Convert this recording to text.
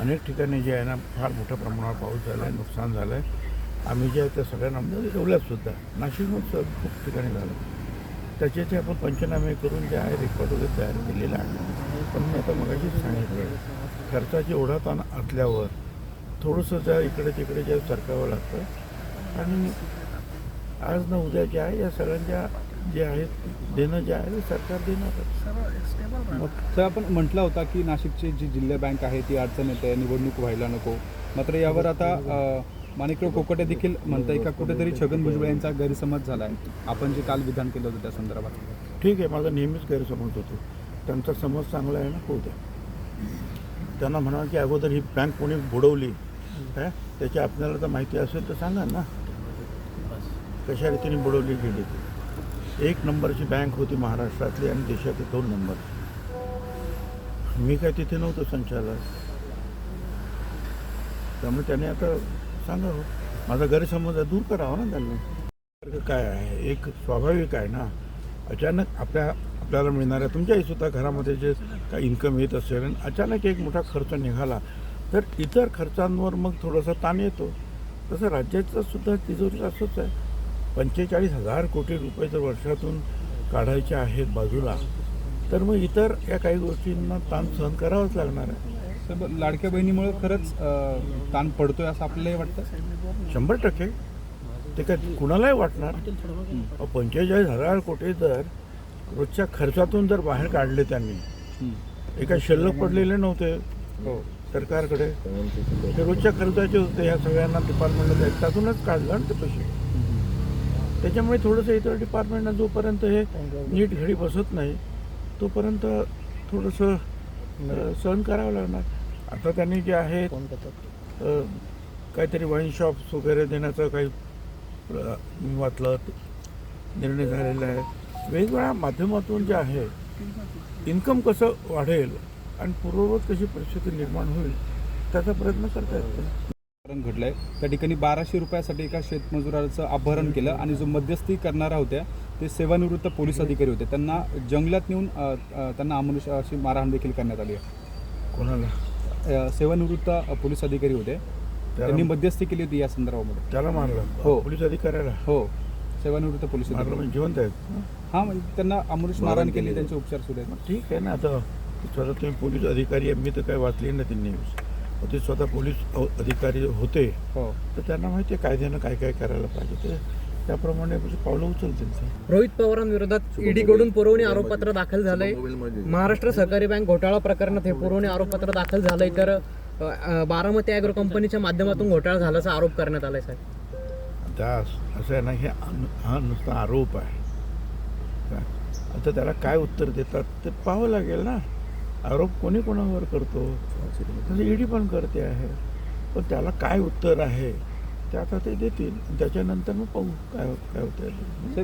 अनेक ठिकाणी जे आहे ना फार मोठ्या प्रमाणावर पाऊस झाला आहे नुकसान झालं आहे आम्ही जे आहे त्या सगळ्यांना जेवल्यातसुद्धा नाशिकमध्ये खूप ठिकाणी झालं. त्याचे ते आपण पंचनामे करून जे आहे रेकॉर्ड वगैरे तयार केलेलं आहे. पण मी आता मगाशीच सांगितलं खर्चाची एवढा ताण असल्यावर थोडंसं त्या इकडे तिकडे जे सरकावं लागतं. आणि आज ना उद्या जे आहे या सगळ्यांच्या जे आहेत देणं जे आहे सरकार देणारच मग तर आपण म्हटलं होता की नाशिकची जी जिल्हा बँक आहे ती अडचण येते निवडणूक व्हायला नको. मात्र यावर आता माणिकराव कोकटे देखील म्हणताय का कुठेतरी छगन भुजबळ यांचा गैरसमज झाला आहे आपण जे काल विधान केलं होतं त्या संदर्भात. ठीक आहे माझा नेहमीच गैरसमज होतो. त्यांचा समज चांगला आहे ना होऊ द्या. त्यांना म्हणा की अगोदर ही बँक कोणी बुडवली काय त्याची आपल्याला तर माहिती असेल तर सांगा ना. कशा रीतीने बुडवली गेली ती? एक नंबरची बँक होती महाराष्ट्रातली आणि देशातली दोन नंबर. मी काय तिथे नव्हतो संचालक. त्यामुळे त्याने आता सांगावं हो. माझा गैरसमज दूर करावा हो ना त्यांनी. काय आहे? एक स्वाभाविक आहे ना. अचानक आपल्या आपल्याला मिळणाऱ्या तुमच्याही सुद्धा घरामध्ये जे काही इन्कम येत असेल आणि अचानक एक मोठा खर्च निघाला तर इतर खर्चांवर मग थोडासा ताण येतो. तसं राज्याचं सुद्धा तिजोरी असंच आहे. पंचेचाळीस हजार कोटी रुपये जर वर्षातून काढायचे आहेत बाजूला तर मग इतर या काही गोष्टींना ताण सहन करावाच लागणार आहे. तर लाडक्या बहिणीमुळे खरंच ताण पडतोय असं आपल्यालाही वाटतं? शंभर टक्के. ते काय कुणालाही वाटणार? पंचेचाळीस हजार कोटी जर रोजच्या खर्चातून जर बाहेर काढले त्यांनी काही शिल्लक पडलेले नव्हते हो. सरकारकडे. ते रोजच्या खर्चाचे होते ह्या सगळ्यांना डिपार्टमेंटला त्यातूनच काढलं ना ते पैसे त्याच्यामुळे थोडंसं इतर डिपार्टमेंटना जोपर्यंत हे नीट घडी बसत नाही तोपर्यंत थोडंसं सहन करावं लागणार. आता त्यांनी जे आहे काहीतरी वाईन शॉप्स वगैरे देण्याचं काही मी वाचलं निर्णय झालेला आहे. वेगवेगळ्या माध्यमातून जे आहे इन्कम कसं वाढेल आणि पूर्ववत कशी परिस्थिती निर्माण होईल त्याचा प्रयत्न करता येतो अपहरण घडलंय. त्या ठिकाणी बाराशे रुपयासाठी एका शेतमजुराचं अपहरण केलं आणि जो मध्यस्थी करणारा होत्या ते सेवानिवृत्त पोलीस अधिकारी होते. त्यांना जंगलात नेऊन त्यांना अमनुष्य अशी मारहाण देखील करण्यात आली आहे. कोणाला? सेवानिवृत्त पोलीस अधिकारी होते. त्यांनी मध्यस्थी केली होती या संदर्भामध्ये. त्याला मारलं? हो. पोलीस अधिकाऱ्याला? हो. सेवानिवृत्त पोलीस अधिकारी. म्हणजे जिवंत आहेत? हा म्हणजे त्यांना अमनुष मारहाण केली त्यांचे उपचार सुरू आहेत. ठीक आहे ना आता तुम्ही पोलीस अधिकारी मी तर काही वाचली नाही ती न्यूज. ते स्वतः पोलीस अधिकारी होते. हो. तर त्यांना माहिती आहे कायद्यानं काय काय करायला पाहिजे ते. त्याप्रमाणे म्हणजे पावलं उचलतील रोहित पवारांविरोधात ईडीकडून पुरवणी आरोपपत्र दाखल झालंय. महाराष्ट्र सहकारी बँक घोटाळा प्रकरणात हे पुरवणी आरोपपत्र दाखल झालंय. तर बारामती अॅग्रो कंपनीच्या माध्यमातून घोटाळा झाल्याचा आरोप करण्यात आलाय साहेब. आता असं आहे ना हे अन- हा नुसता आरोप आहे. काय? आता त्याला काय उत्तर देतात ते पाहावं लागेल ना. आरोप कोणी कोणावर करतो? तसं ईडी पण करते आहे. पण त्याला काय उत्तर आहे? ते आता ते देतील. त्याच्यानंतर मग पाहू काय काय होतं